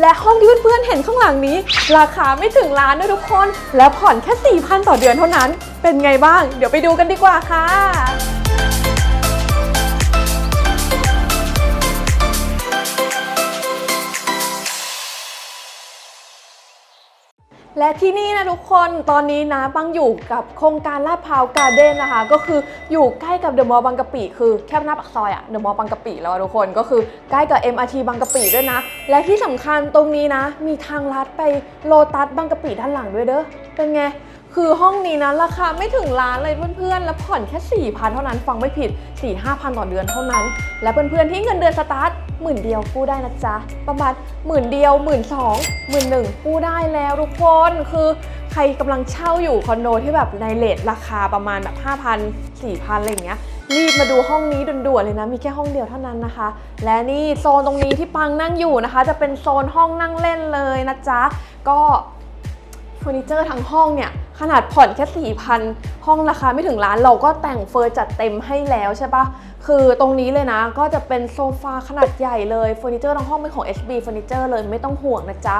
และห้องที่เพื่อนๆเห็นข้างหลังนี้ ราคาไม่ถึงล้านด้วยทุกคน แล้วผ่อนแค่4,000ต่อเดือนเท่านั้น เป็นไงบ้าง เดี๋ยวไปดูกันดีกว่าค่ะ และที่นี่นะทุกคนตอนนี้นะบังอยู่กับโครงการลาดพร้าวการ์เด้นนะคะ ก็คืออยู่ใกล้กับเดอะมอลล์บางกะปิคือแค่หน้าปากซอยอะเดอะมอลล์บางกะปิแล้วอะทุกคนก็คือใกล้กับ MRT บางกะปิด้วยนะ และที่สำคัญตรงนี้นะ มีทางลัดไปโลตัสบางกะปิด้านหลังด้วยเด้อเป็นไง คือห้องนี้นะราคาไม่ถึงล้านเลยเพื่อนๆ แล้วผ่อนแค่4,000เท่านั้นฟังไม่ผิด4-5,000ต่อเดือนเท่านั้น และเพื่อนๆที่เงินเดือนสตาร์ทหมื่นเดียวกู้ได้นะจ๊ะประมาณหมื่นเดียวหมื่นสองหมื่นหนึ่งกู้ได้แล้วทุกคนคือใครกำลังเช่าอยู่คอนโดที่แบบในเลทราคาประมาณแบบ5,000 4,000อะไรอย่างเงี้ยรีบมาดูห้องนี้ด่วนๆเลยนะ มีแค่ห้องเดียวเท่านั้นนะคะ และนี่โซนตรงนี้ที่ปังนั่งอยู่นะคะ จะเป็นโซนห้องนั่งเล่นเลยนะจ๊ะก็เฟอร์นิเจอร์ทั้งห้องเนี่ย ขนาดผ่อนแค่สี่พันห้องราคาไม่ถึงล้านเราก็แต่งเฟอร์จัดเต็มให้แล้วใช่ปะคือตรงนี้เลยนะก็จะเป็นโซฟาขนาดใหญ่เลยเฟอร์นิเจอร์ทั้งห้องเป็นของ HB เฟอร์นิเจอร์เลยไม่ต้องห่วงนะจ๊ะ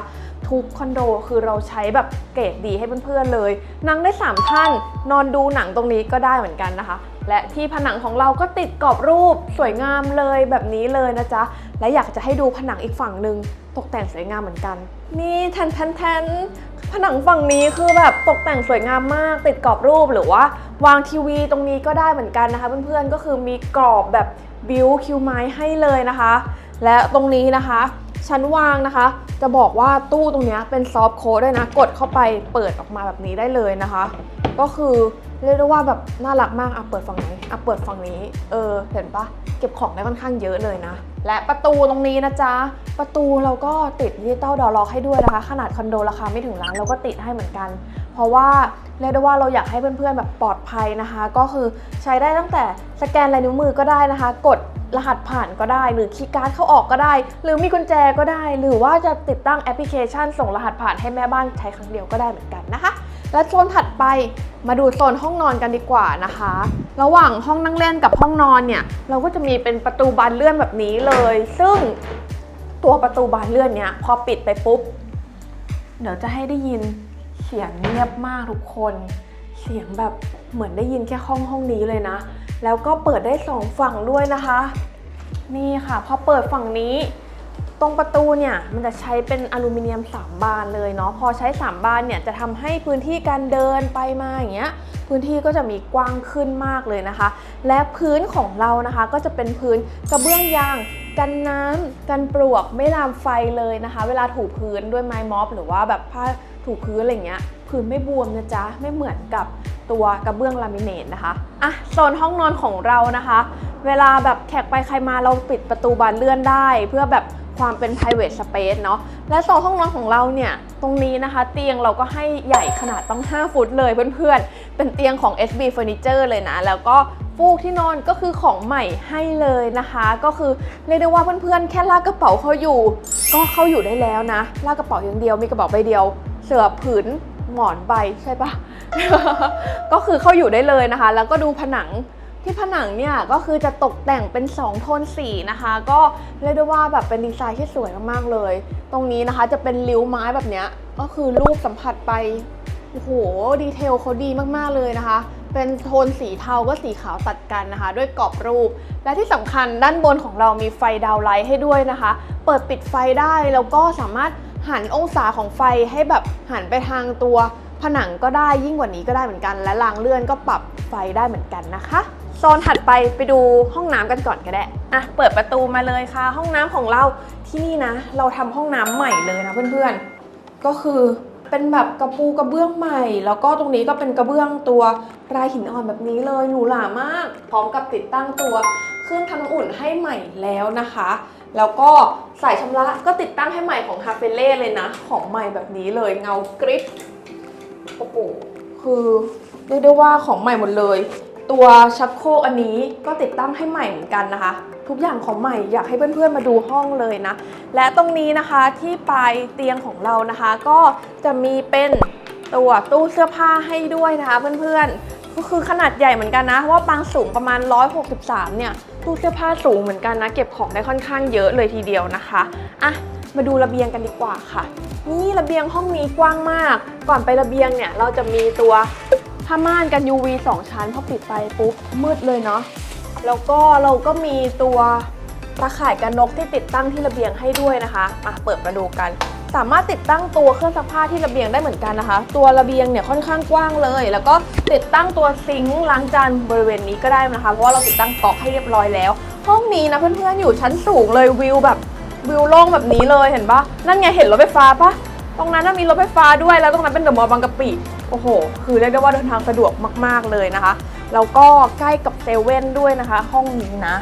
ทุกคอนโดคือเราใช้แบบเกรดดีให้เพื่อนๆเลย นั่งได้ 3 ท่าน นอนดูหนังตรงนี้ก็ได้เหมือนกันนะคะ และที่ผนังของเราก็ติดกรอบรูปสวยงามเลยแบบนี้เลยนะจ๊ะ และอยากจะให้ดูผนังอีกฝั่งหนึ่งตกแต่งสวยงามเหมือนกัน นี่แทนแทนแทนผนังฝั่งนี้คือแบบตกแต่งสวยงามมาก ติดกรอบรูปหรือว่าวางทีวีตรงนี้ก็ได้เหมือนกันนะคะ เพื่อนๆก็คือมีกรอบแบบบิวคิวไม้ให้เลยนะคะ และตรงนี้นะคะ ชั้นวางนะคะ จะบอกว่าตู้ตรงนี้เป็นซอฟโค้ดด้วยนะ กดเข้าไปเปิดออกมาแบบนี้ได้เลยนะคะ ก็คือเรียกได้ว่าแบบน่ารักมากอะเปิดฝั่งไหนอะเปิดฝั่งนี้ เออ เห็นปะเก็บของได้ค่อนข้างเยอะเลยนะ และประตูตรงนี้นะจ๊ะ ประตูเราก็ติดดิจิตอลดอล็อกให้ด้วยนะคะ ขนาดคอนโดราคาไม่ถึงล้านเราก็ติดให้เหมือนกัน เพราะว่าเรียกได้ว่าเราอยากให้เพื่อนๆแบบปลอดภัยนะคะ ก็คือใช้ได้ตั้งแต่สแกนลายนิ้วมือก็ได้นะคะ กดรหัสผ่านก็ได้ หรือคีย์การ์ดเข้าออกก็ได้ หรือมีกุญแจก็ได้ หรือว่าจะติดตั้งแอปพลิเคชัน ส่งรหัสผ่านให้แม่บ้านใช้ครั้งเดียวก็ได้เหมือนกันนะคะ และโซนถัดไปมาดูโซนห้องนอนกันดีกว่านะคะ ระหว่างห้องนั่งเล่นกับห้องนอนเนี่ย เราก็จะมีเป็นประตูบานเลื่อนแบบนี้เลย ซึ่งตัวประตูบานเลื่อนเนี่ยพอปิดไปปุ๊บ เดี๋ยวจะให้ได้ยินเสียงเงียบมากทุกคน เสียงแบบเหมือนได้ยินแค่ห้องห้องนี้เลยนะ แล้วก็เปิดได้สองฝั่งด้วยนะคะ นี่ค่ะพอเปิดฝั่งนี้ ตรงประตูเนี่ยมันจะใช้เป็นอลูมิเนียม 3 บานเลยเนาะพอใช้ 3 บานเนี่ยจะทำให้พื้นที่การเดินไปมาอย่างเงี้ยพื้นที่ก็จะมีกว้างขึ้นมากเลยนะคะ และพื้นของเรานะคะก็จะเป็นพื้นกระเบื้องยางกันน้ำกันปลวกไม่ลามไฟเลยนะคะ เวลาถูพื้นด้วยไม้ม็อบ หรือว่าแบบผ้าถูพื้นอะไรเงี้ยพื้นไม่บวมนะจ๊ะไม่เหมือนกับตัวกระเบื้องลามิเนตนะคะอะโซนห้องนอนของเรานะคะ เวลาแบบแขกไปใครมาเราปิดประตูบานเลื่อนได้ เพื่อแบบ ความเป็น private space เนาะ และโซนห้องนอนของเราเนี่ย ตรงนี้นะคะ เตียงเราก็ให้ใหญ่ขนาดต้อง 5 ฟุตเลยเพื่อนๆ เป็นเตียงของ SB Furniture เลยนะ แล้วก็ฟูกที่นอนก็คือของใหม่ให้เลยนะคะ ก็คือเรียกได้ว่าเพื่อนๆ แค่ลากกระเป๋าเขาอยู่ ก็เข้าอยู่ได้แล้วนะ ลากกระเป๋าอย่างเดียวมีกระเป๋าใบเดียว เสือผืนหมอนใบใช่ปะก็คือเข้าอยู่ได้เลยนะคะ แล้วก็ดูผนัง ที่ผนังเนี่ยก็คือจะตกแต่งเป็น 2 โทนสีนะคะ ก็เรียกได้ว่าแบบเป็นดีไซน์ที่สวยมากๆเลย ตรงนี้นะคะจะเป็นริ้วไม้แบบเนี้ยก็คือรูปสัมผัสไปโอ้โหดีเทลเขาดีมากๆเลยนะคะ เป็นโทนสีเทาก็สีขาวตัดกันนะคะ ด้วยกรอบรูป และที่สำคัญด้านบนของเรามีไฟดาวไลท์ให้ด้วยนะคะ เปิดปิดไฟได้แล้วก็สามารถหันองศาของไฟให้แบบหันไปทางตัว ผนังก็ได้ยิ่งกว่านี้ก็ได้เหมือนกัน และรางเลื่อนก็ปรับไฟได้เหมือนกันนะคะ โซนถัดไปไปดูห้องน้ำกันก่อนก็ได้อะเปิดประตูมาเลยค่ะ ห้องน้ำของเราที่นี่นะ เราทำห้องน้ำใหม่เลยนะเพื่อนๆ ก็คือเป็นแบบกระปูกระเบื้องใหม่ แล้วก็ตรงนี้ก็เป็นกระเบื้องตัวรายหินอ่อนแบบนี้เลยหรูหรามาก พร้อมกับติดตั้งตัวเครื่องทำน้ำอุ่นให้ใหม่แล้วนะคะ แล้วก็สายชำระก็ติดตั้งให้ใหม่ของฮาเฟเล่เลยนะ ของใหม่แบบนี้เลยเงากริบ โอ้โห คือเรียกได้ว่าของใหม่หมดเลย ตัวชักโครกอันนี้ก็ติดตั้งให้ใหม่เหมือนกันนะคะ ทุกอย่างของใหม่อยากให้เพื่อนๆมาดูห้องเลยนะ และตรงนี้นะคะที่ปลายเตียงของเรานะคะ ก็จะมีเป็นตัวตู้เสื้อผ้าให้ด้วยนะคะเพื่อนๆ ก็คือขนาดใหญ่เหมือนกันนะเพราะว่าปางสูงประมาณ 163 เนี่ยตู้เสื้อผ้าสูงเหมือนกันนะ เก็บของได้ค่อนข้างเยอะเลยทีเดียวนะคะอะมาดูระเบียงกันดีกว่าค่ะ นี่ระเบียงห้องนี้กว้างมาก ก่อนไประเบียงเนี่ยเราจะมีตัว ผ้าม่านกัน UV 2 ชั้นพอปิดไฟปุ๊บมืดเลยเนาะแล้วก็เราก็มีตัวตาข่ายกันนกที่ติดตั้งที่ระเบียงให้ด้วยนะคะอะเปิดมาดูกัน สามารถติดตั้งตัวเครื่องซักผ้าที่ระเบียงได้เหมือนกันนะคะ ตัวระเบียงเนี่ยค่อนข้างกว้างเลย แล้วก็ติดตั้งตัวซิงค์ล้างจานบริเวณนี้ก็ได้นะคะ เพราะว่าเราติดตั้งก๊อกให้เรียบร้อยแล้ว ห้องนี้นะเพื่อนๆอยู่ชั้นสูงเลยวิวแบบวิวโล่งแบบนี้เลยเห็นปะนั่นไงเห็นรถไฟฟ้าปะตรงนั้นน่ะมีรถไฟฟ้าด้วยแล้วตรงนั้นเป็นเดอะมอลล์บางกะปิ โอ้โห คือเรียกได้ว่าเดินทางสะดวกมาก ๆ เลยนะคะ แล้วก็ใกล้กับเซเว่นด้วยนะคะ ห้องนี้นะ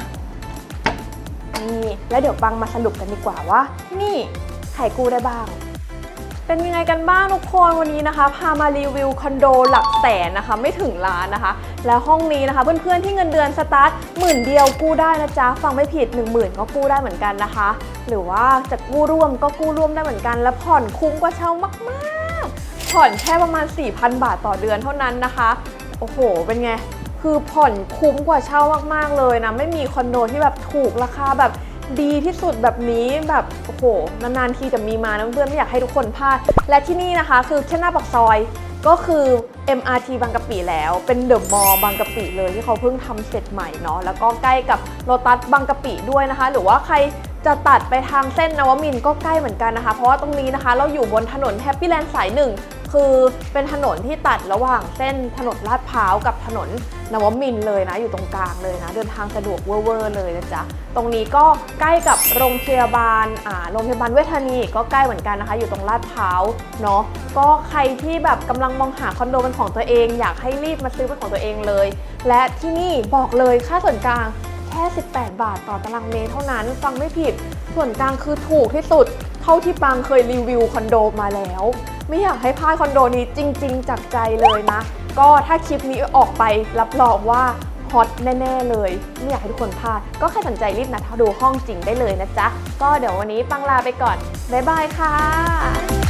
นี่แล้วเดี๋ยวปังมาสรุปกันดีกว่าว่า นี่ไข่กู้ได้บ้างเป็นยังไงกันบ้างทุกคนวันนี้นะคะ พามารีวิวคอนโดหลักแสนนะคะ ไม่ถึงล้านนะคะ แล้วห้องนี้นะคะ เพื่อนๆที่เงินเดือนสตาร์ทหมื่นเดียวกู้ได้นะจ๊ะฟังไม่ผิด 1 0,000 ก็กู้ได้เหมือนกันนะคะ หรือว่าจะกู้ร่วมก็กู้ร่วมได้เหมือนกัน และผ่อนคุ้มกว่าเช่ามากๆ ผ่อนแค่ประมาณ 4,000 บาทต่อเดือนเท่านั้นนะคะ โอ้โห เป็นไง คือผ่อนคุ้มกว่าเช่ามากๆเลยนะ ไม่มีคอนโดที่แบบถูกราคาแบบดีที่สุดแบบนี้แบบโอ้โหนานๆทีจะมีมานะเพื่อนไม่อยากให้ทุกคนพลาด และที่นี่นะคะ คือแค่หน้าปากซอยก็คือ MRT บางกะปิแล้ว เป็นเดอะมอลล์บางกะปิเลยที่เขาเพิ่งทำเสร็จใหม่เนาะแล้วก็ใกล้กับโลตัสบางกะปิด้วยนะคะ หรือว่าใครจะตัดไปทางเส้นนวมินก็ใกล้เหมือนกันนะคะ เพราะว่าตรงนี้นะคะ เราอยู่บนถนนแฮปปี้แลนด์สายหนึ่ง คือเป็นถนนที่ตัดระหว่างเส้นถนนลาดพร้าวกับถนนนวมินเลยนะ อยู่ตรงกลางเลยนะ เดินทางสะดวกเวอร์เลยนะจ๊ะ ตรงนี้ก็ใกล้กับโรงพยาบาลอ่าโรงพยาบาลเวชธานีก็ใกล้เหมือนกันนะคะ อยู่ตรงลาดพร้าวเนาะก็ใครที่แบบกำลังมองหาคอนโดเป็นของตัวเอง อยากให้รีบมาซื้อเป็นของตัวเองเลย และที่นี่บอกเลยค่าส่วนกลางแค่ 18 บาทต่อตารางเมตรเท่านั้น ฟังไม่ผิด ส่วนกลางคือถูกที่สุด เท่าที่ปังเคยรีวิวคอนโดมาแล้ว ไม่อยากให้พลาดคอนโดนี้จริง ๆ จากใจเลยนะ ก็ถ้าคลิปนี้ออกไปรับรองว่าฮอตแน่ ๆ เลย ไม่อยากให้ทุกคนพลาด ก็แค่สนใจรีบนัดดูห้องจริงได้เลยนะจ๊ะ ก็เดี๋ยววันนี้ปังลาไปก่อน บ๊ายบายค่ะ